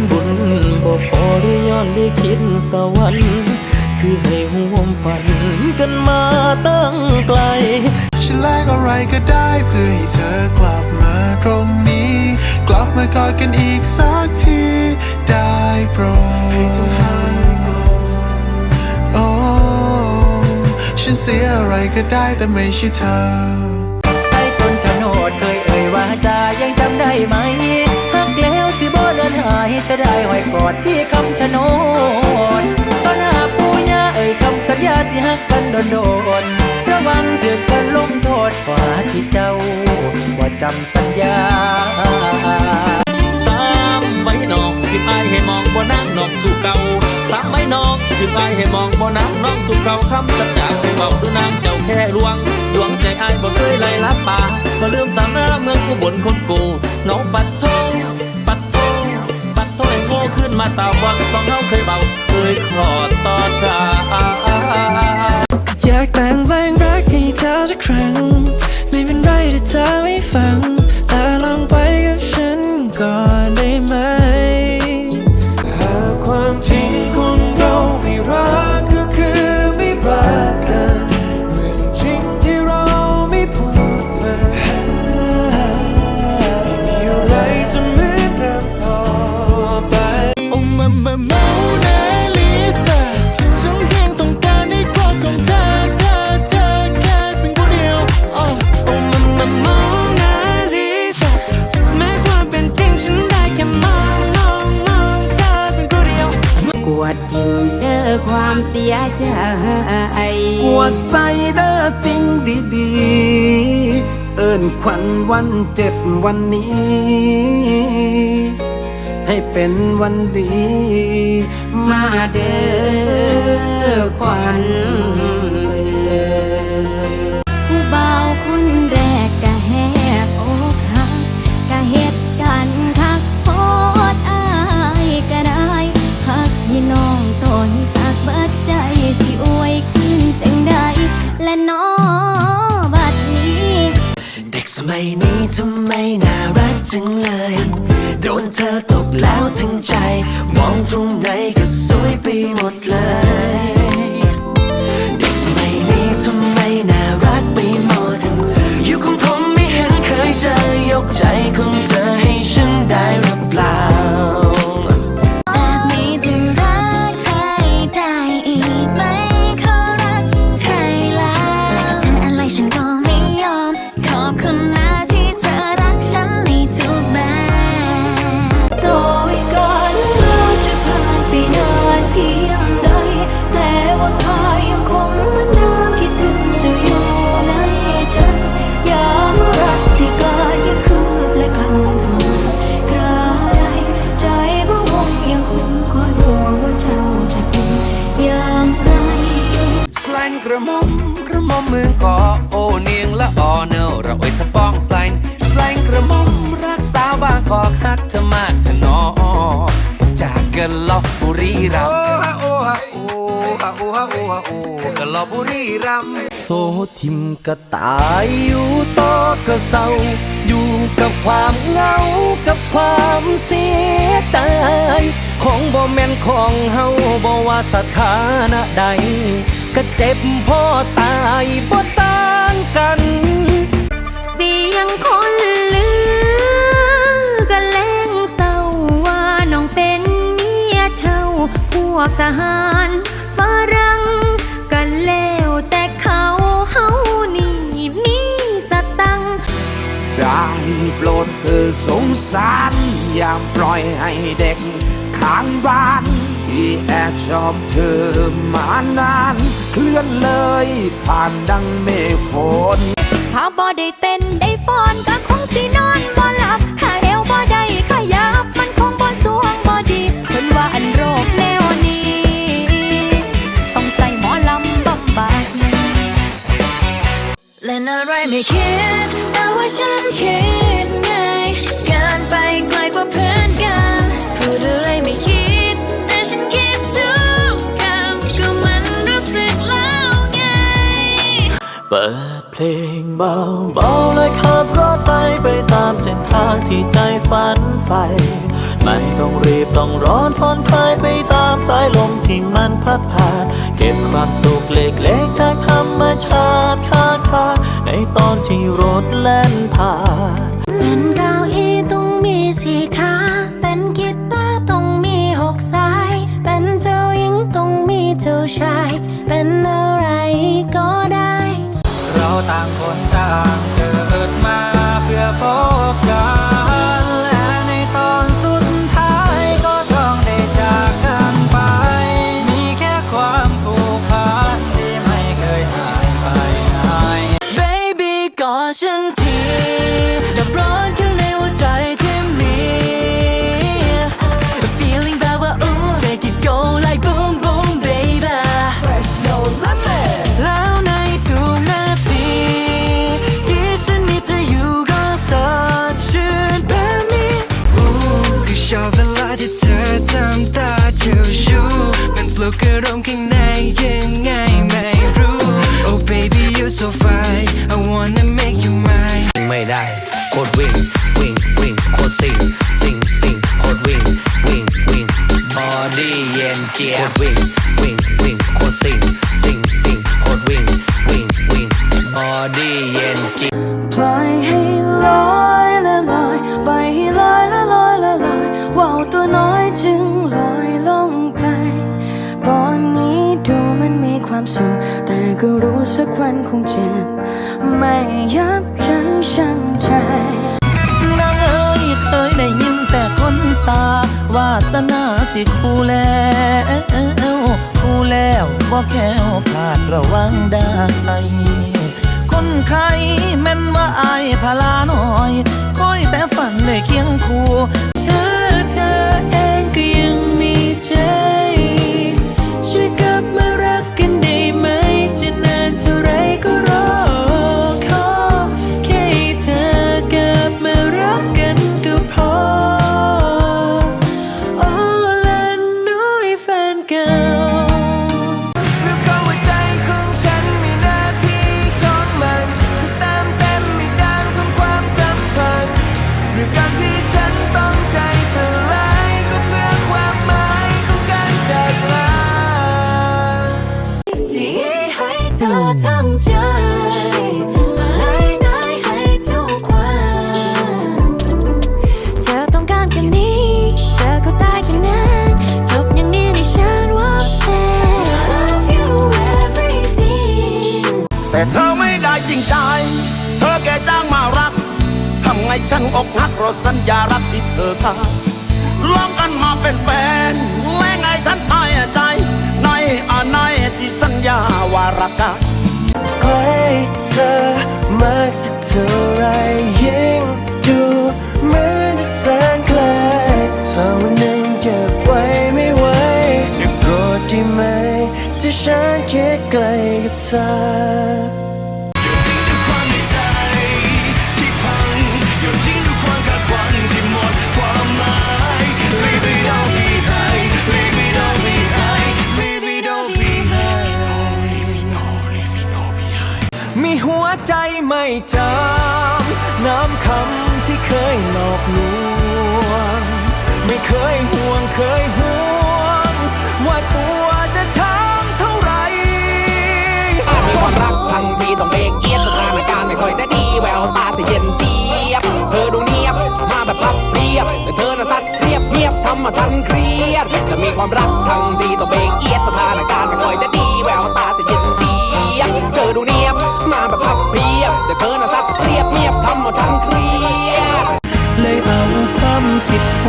ม่นบุญบ่พอได้ย้อนได้คิดสวรรค์คือให้ห่วมฝันกันมาตั้งไกล ฉันแลกอะไรก็ได้เพื่อให้เธอกลับมาตรงนี้ กลับมากอดกันอีกสักทีได้โปรดโอ้ฉันเสียอะไรก็ได้แต่ไม่ใช่เธอไอ้ต้นชะโนดเคยเอ่ยว่าจายังจำได้ไหมหักแล้ว เลือนหายเสียดายหอยกอดที่คำชะโนดตอนหน้าปูย่าเอ่ยคำสัญญาสิหักกันโดนโดนระวังถึกกันลงโทษฝ่าที่เจ้าว่าจำสัญญาสามใบนอกที่อายให้มองบ่นั่งนอกสู่เก่าสามใบนอกที่อายให้มองบ่นั่งนอกสู่เก่าคำสัจจาเคยเบาดูนางเจ้าแค่ลวงดวงใจอายบ่เคยไล่ลับป่าก็ลืมสามหน้าเมืองกูบนคนกูน้องปัดโท ขึ้นมาตาวังสองเฮาเคยเบาเคยขอต่อจาอยากแต่งเพลงรักให้เธอสักครั้ง ไม่เป็นไรถ้าเธอไม่ฟังแต่ลองไปกับฉันก่อน นขวัญวันเจ็บวันนี้ ให้เป็นวันดี มาเด้อขวัญ ใจ มองตรงไหนก็สวยไปหมดเลย เธอมากเธอนอจากกันลบบุรีรัมโอ้ฮะโอ้ฮะโอ้ฮะโอ้ฮะโอ้ฮะกันลบบุรีรัมโซทิมกระตายอยู่ต่อก็เศร้า อยู่กับความเหงากับความเสียใจของบ่แม่นของเฮาบ่ว่าสถานะใด ก็เจ็บพ่อตายบ่ต่างกัน เสียงคน วกทหารฝรั่งกันแล้วแต่เขาเฮานี่มีสตังค์ได้โปรดเธอสงสารอย่าปล่อยให้เด็กข้างบ้านที่แอบชอบเธอมานาน เคลื่อนเลยผ่านดังเมฆฝนถ้าบ่ได้เต้นได้ฟ้อนก็คงสินอน ลงเบาเบาเลยขับรถไปไปตามเส้นทางที่ใจฝันใฝ่ไม่ต้องรีบต้องร้อนผ่อนคลายไปตามสายลมที่มันพัดผ่าน เก็บความสุขเล็กๆจากธรรมชาติคาคาในตอนที่รถแล่นผ่านเป็นเก้าอี้ต้องมีสี่ขาเป็นกีตาร์ต้องมีหกสาย เป็นเจ้าหญิงต้องมีเจ้าชาย เป็นอะไรก็างคนต่าง วิ่งโคตรซิงซิงซิงโคตรวิ่งวิ่งวิ่งบอดี้เย็นเจี๊ยบโคตรวิ่งวิ่งวิ่งโคตรซิงซิงซิงโคตรวิ่งวิ่งวิ่งบอดี้เย็นเจี๊ยบปล่อยให้ลอยละลอยไปให้ลอยละลอยละลอยว่าวตัวน้อยจึงลอยลงไปตอนนี้ดูมันมีความสุขแต่ก็รู้สักวันคงเจ็บไม่ยับยั้งชั่งใจ สาวาสนาสิคู่แล้วคู่แล้วบ่แก้วพลาดระวังได้คนไข้แม่นว่าอายพลาน้อยคอยแต่ฝันเลยเคียงคู่เธอเธอเอ ไงฉันอกหักเพราะสัญญารักที่เธอทำลองกันมาเป็นแฟนและไงฉันพายใจ ในอาในที่สัญญาว่ารักกันใกล้เธอมากสักเท่าไรยิ่งดูเหมือนจะแสนไกลเท่านั้นเก็บไว้ไม่ไหวอย่าโกรธได้ไหมที่ฉันคิดไกลกับเธอ จำน้ำคำที่เคยหลอกลวง ไม่เคยห่วงเคยห่วง ว่าตัวจะช้ำเท่าไหรมีความรักทันทีต้องเบรกเอียดสถานการณ์ไม่ค่อยจะดี แววตาจะเย็นเจี๊ยบ เธอดูเนียบ มาแบบพับเรียบ แต่เธอน่ะสัตว์เรียบเงียบทำมาทันเครียด จะมีความรักทันทีต้องเบรกเอียดสถานการณ์ไม่ค่อยจะดี แววตาจะเย็น เจี๊ยบเธอดูเนียบ มาแบบพับเรียบ แต่เธอน่ะสัตว์เรียบเงียบทำมาทันเครียด เลยเอาความคิดโท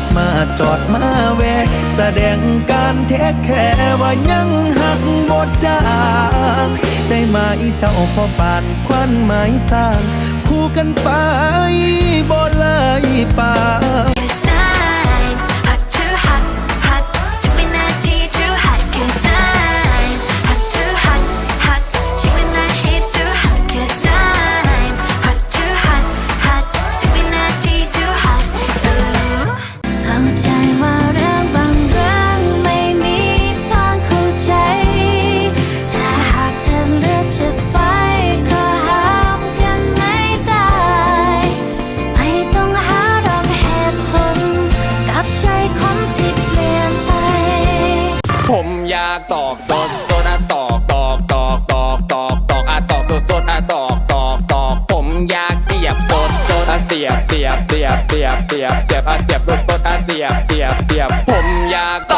ษมาจอดมาแวะแสดงการแท้แค่ว่ายังหักบดจางใจหมายเจ้าพอปานควันหมายสร้าง คู่กันไปบ่เลยป่า อกโซนโซนอะตอกตอกตอกตอกตอกตอกอะตอกโซนโซนอะตอกตอกตอกผมอยากเสียบโซนโซนอะเสียบเสียบเสียบเสียบเสียบเสียบอะเสียบโซนโซนอะเสียบเสียบเสียบผมอยากตก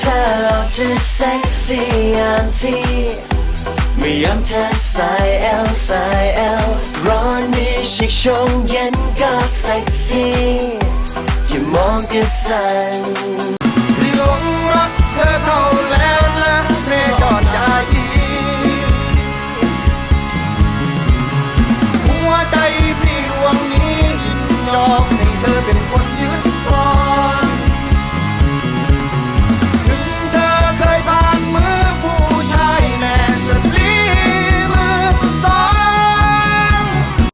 เธอออกจะเซ็กซี่ยามที่ไม่ยอมเธอสายเอลสายเอลร้อนนี้ชิคชงเย็นก็เซ็กซี่อย่ามองกันสั่นที่หลงรักเธอเท่าแล้ว